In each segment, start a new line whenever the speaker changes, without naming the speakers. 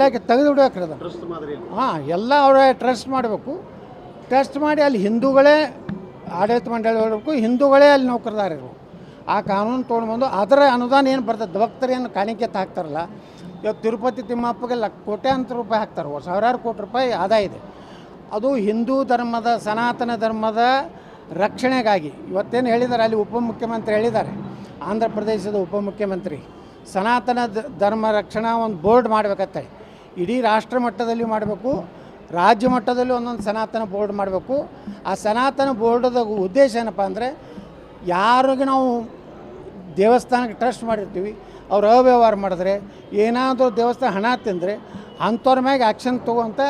ಇಲಾಖೆ ತೆಗೆದು
ಬಿಡಬೇಕ್ರದ
ಹಾಂ ಎಲ್ಲ ಅವರೇ ಟ್ರಸ್ಟ್ ಮಾಡಬೇಕು. ಟ್ರಸ್ಟ್ ಮಾಡಿ ಅಲ್ಲಿ ಹಿಂದೂಗಳೇ ಆಡಳಿತ ಮಂಡಳಿ ಹೇಳಬೇಕು ಹಿಂದೂಗಳೇ ಅಲ್ಲಿ ನೌಕರದಾರರು ಆ ಕಾನೂನು ತೊಗೊಂಡ್ಬಂದು ಅದರ ಅನುದಾನ ಏನು ಬರ್ತದೆ? ಭಕ್ತರು ಏನು ಕಾಣಿಕೆ ಹಾಕ್ತಾರಲ್ಲ? ಇವತ್ತು ತಿರುಪತಿ ತಿಮ್ಮಪ್ಪಗೆ ಲಕ್ ಕೋಟ್ಯಾಂತರ ರೂಪಾಯಿ ಹಾಕ್ತಾರೆ. ಸಾವಿರಾರು ಕೋಟಿ ರೂಪಾಯಿ ಆದಾಯ ಇದೆ. ಅದು ಹಿಂದೂ ಧರ್ಮದ ಸನಾತನ ಧರ್ಮದ ರಕ್ಷಣೆಗಾಗಿ. ಇವತ್ತೇನು ಹೇಳಿದ್ದಾರೆ? ಅಲ್ಲಿ ಉಪಮುಖ್ಯಮಂತ್ರಿ ಹೇಳಿದ್ದಾರೆ. ಆಂಧ್ರ ಪ್ರದೇಶದ ಉಪಮುಖ್ಯಮಂತ್ರಿ. ಸನಾತನ ಧರ್ಮ ರಕ್ಷಣಾ ಒಂದು ಬೋರ್ಡ್ ಮಾಡಬೇಕತ್ತೆ ಇಡೀ ರಾಷ್ಟ್ರ ಮಟ್ಟದಲ್ಲಿ ಮಾಡಬೇಕು, ರಾಜ್ಯ ಮಟ್ಟದಲ್ಲಿ ಒಂದೊಂದು ಸನಾತನ ಬೋರ್ಡ್ ಮಾಡಬೇಕು. ಆ ಸನಾತನ ಬೋರ್ಡದ ಉದ್ದೇಶ ಏನಪ್ಪ ಅಂದರೆ, ಯಾರಿಗೆ ನಾವು ದೇವಸ್ಥಾನಕ್ಕೆ ಟ್ರಸ್ಟ್ ಮಾಡಿರ್ತೀವಿ, ಅವ್ರು ಅವ್ಯವಹಾರ ಮಾಡಿದ್ರೆ, ಏನಾದರೂ ದೇವಸ್ಥಾನ ಹಣ ತಿಂದರೆ, ಅಂಥವ್ರ ಮ್ಯಾಗೆ ಆ್ಯಕ್ಷನ್ ತೊಗೊವಂಥ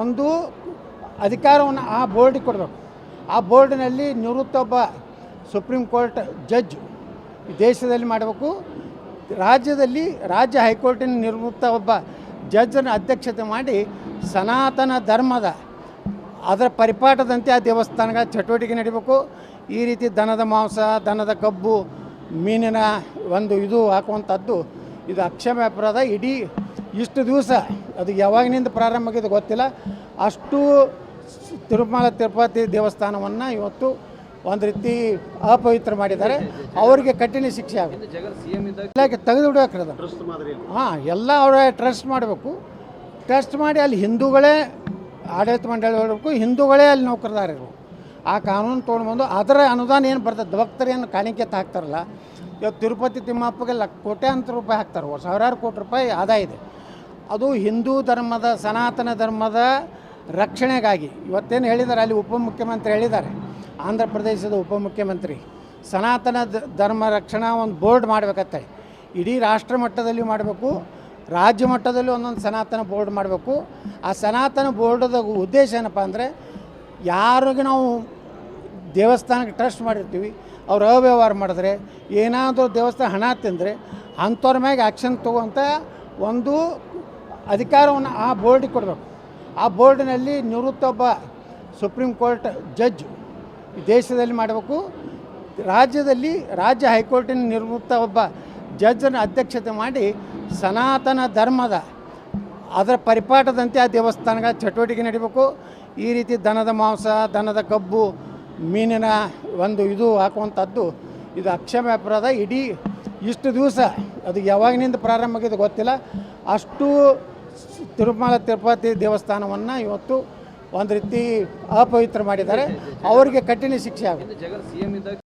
ಒಂದು ಅಧಿಕಾರವನ್ನು ಆ ಬೋರ್ಡಿಗೆ ಕೊಡಬೇಕು. ಆ ಬೋರ್ಡಿನಲ್ಲಿ ನಿವೃತ್ತ ಒಬ್ಬ ಸುಪ್ರೀಂ ಕೋರ್ಟ್ ಜಡ್ಜ್ ದೇಶದಲ್ಲಿ ಮಾಡಬೇಕು. ರಾಜ್ಯದಲ್ಲಿ ರಾಜ್ಯ ಹೈಕೋರ್ಟಿನ ನಿವೃತ್ತ ಒಬ್ಬ ಜಡ್ಜನ ಅಧ್ಯಕ್ಷತೆ ಮಾಡಿ ಸನಾತನ ಧರ್ಮದ ಅದರ ಪರಿಪಾಠದಂತೆ ಆ ದೇವಸ್ಥಾನಗಳ ಚಟುವಟಿಕೆ ನಡಿಬೇಕು. ಈ ರೀತಿ ದನದ ಮಾಂಸ, ದನದ ಕಬ್ಬು, ಮೀನಿನ ಒಂದು ಇದು ಹಾಕುವಂಥದ್ದು ಇದು ಅಕ್ಷಮ್ಯ ಅಪರಾಧ ಇಡೀ ಇಷ್ಟು ದಿವಸ ಅದು ಯಾವಾಗಿನಿಂದ ಪ್ರಾರಂಭ ಆಗಿದೆ ಗೊತ್ತಿಲ್ಲ. ಅಷ್ಟು ತಿರುಮಲ ತಿರುಪತಿ ದೇವಸ್ಥಾನವನ್ನು ಇವತ್ತು ಒಂದು ರೀತಿ ಅಪವಿತ್ರ ಮಾಡಿದ್ದಾರೆ. ಅವರಿಗೆ ಕಠಿಣ ಶಿಕ್ಷೆ ಆಗುತ್ತೆ. ಇಲಾಖೆ ತೆಗೆದು
ಮಾದರಿಯಲ್ಲಿ
ಹಾಂ ಎಲ್ಲ ಅವರ ಟ್ರಸ್ಟ್ ಮಾಡಬೇಕು. ಟ್ರಸ್ಟ್ ಮಾಡಿ ಅಲ್ಲಿ ಹಿಂದೂಗಳೇ ಆಡಳಿತ ಮಂಡಳಿ ಹೇಳಬೇಕು ಹಿಂದೂಗಳೇ ಅಲ್ಲಿ ನೌಕರದಾರರು ಆ ಕಾನೂನು ತೊಗೊಂಡ್ಬಂದು ಅದರ ಅನುದಾನ ಏನು ಬರ್ತದೆ ಭಕ್ತರೇನು ಏನು ಕಾಣಿಕೆ ಹಾಕ್ತಾರಲ್ಲ ಇವತ್ತು ತಿರುಪತಿ ತಿಮ್ಮಪ್ಪಗೆ ಲಕ್ ಕೋಟ್ಯಾಂತರ ರೂಪಾಯಿ ಹಾಕ್ತಾರೆ ಸಾವಿರಾರು ಕೋಟಿ ರೂಪಾಯಿ ಆದಾಯ ಇದೆ. ಅದು ಹಿಂದೂ ಧರ್ಮದ ಸನಾತನ ಧರ್ಮದ ರಕ್ಷಣೆಗಾಗಿ ಇವತ್ತೇನು ಹೇಳಿದ್ದಾರೆ ಅಲ್ಲಿ ಉಪಮುಖ್ಯಮಂತ್ರಿ ಹೇಳಿದ್ದಾರೆ. ಆಂಧ್ರ ಪ್ರದೇಶದ ಉಪಮುಖ್ಯಮಂತ್ರಿ, ಸನಾತನ ಧರ್ಮ ರಕ್ಷಣಾ ಒಂದು ಬೋರ್ಡ್ ಮಾಡಬೇಕತ್ತೆ. ಇಡೀ ರಾಷ್ಟ್ರ ಮಟ್ಟದಲ್ಲಿ ಮಾಡಬೇಕು, ರಾಜ್ಯ ಮಟ್ಟದಲ್ಲಿ ಒಂದೊಂದು ಸನಾತನ ಬೋರ್ಡ್ ಮಾಡಬೇಕು. ಆ ಸನಾತನ ಬೋರ್ಡದ ಉದ್ದೇಶ ಏನಪ್ಪ ಅಂದರೆ, ಯಾರಿಗೆ ನಾವು ದೇವಸ್ಥಾನಕ್ಕೆ ಟ್ರಸ್ಟ್ ಮಾಡಿರ್ತೀವಿ, ಅವ್ರು ಅವ್ಯವಹಾರ ಮಾಡಿದ್ರೆ, ಏನಾದರೂ ದೇವಸ್ಥಾನ ಹಣ ತಿಂದರೆ, ಅಂಥವ್ರ ಮ್ಯಾಗೆ ಆ್ಯಕ್ಷನ್ ತೊಗೊಂತ ಒಂದು ಅಧಿಕಾರವನ್ನು ಆ ಬೋರ್ಡಿಗೆ ಕೊಡಬೇಕು. ಆ ಬೋರ್ಡಿನಲ್ಲಿ ನಿವೃತ್ತ ಒಬ್ಬ ಸುಪ್ರೀಂ ಕೋರ್ಟ್ ಜಡ್ಜ್ ದೇಶದಲ್ಲಿ ಮಾಡಬೇಕು. ರಾಜ್ಯದಲ್ಲಿ ರಾಜ್ಯ ಹೈಕೋರ್ಟಿನ ನಿವೃತ್ತ ಒಬ್ಬ ಜಡ್ಜನ ಅಧ್ಯಕ್ಷತೆ ಮಾಡಿ ಸನಾತನ ಧರ್ಮದ ಅದರ ಪರಿಪಾಠದಂತೆ ಆ ದೇವಸ್ಥಾನಗಳ ಚಟುವಟಿಕೆ ನಡಿಬೇಕು. ಈ ರೀತಿ ದನದ ಮಾಂಸ, ದನದ ಕಬ್ಬು, ಮೀನಿನ ಒಂದು ಇದು ಹಾಕುವಂಥದ್ದು ಇದು ಅಕ್ಷಮ ಅಪರಾಧ ಇಡೀ ಇಷ್ಟು ದಿವಸ ಅದು ಯಾವಾಗಿನಿಂದ ಪ್ರಾರಂಭ ಆಗಿದೆ ಗೊತ್ತಿಲ್ಲ. ಅಷ್ಟು ತಿರುಮಲ ತಿರುಪತಿ ದೇವಸ್ಥಾನವನ್ನು ಇವತ್ತು ಒಂದು ರೀತಿ ಅಪವಿತ್ರ ಮಾಡಿದ್ದಾರೆ. ಅವರಿಗೆ ಕಠಿಣ ಶಿಕ್ಷೆ ಆಗುತ್ತೆ.